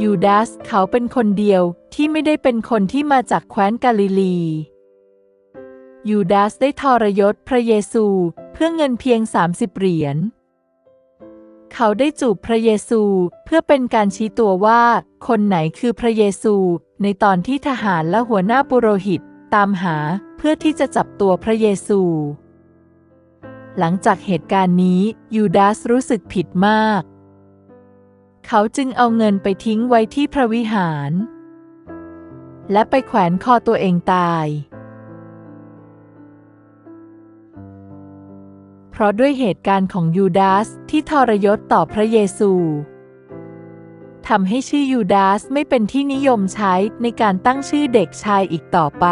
ยูดาสเขาเป็นคนเดียวที่ไม่ได้เป็นคนที่มาจากแคว้นกาลิลียูดาสได้ทรยศพระเยซูเพื่อเงินเพียง 30 เหรียญ เขาได้จูบพระเยซูเพื่อเป็นการชี้ตัวว่า คนไหนคือพระเยซู ในตอนที่ทหารและหัวหน้าปุโรหิตตามหาเพื่อที่จะจับตัวพระเยซู หลังจากเหตุการณ์นี้ยูดาสรู้สึกผิดมาก เขาจึงเอาเงินไปทิ้งไว้ที่พระวิหาร และไปแขวนคอตัวเองตาย เพราะด้วยเหตุการณ์ของยูดาสที่ทรยศต่อพระเยซูทำให้ชื่อยูดาสไม่เป็นที่นิยมใช้ในการตั้งชื่อเด็กชายอีกต่อไป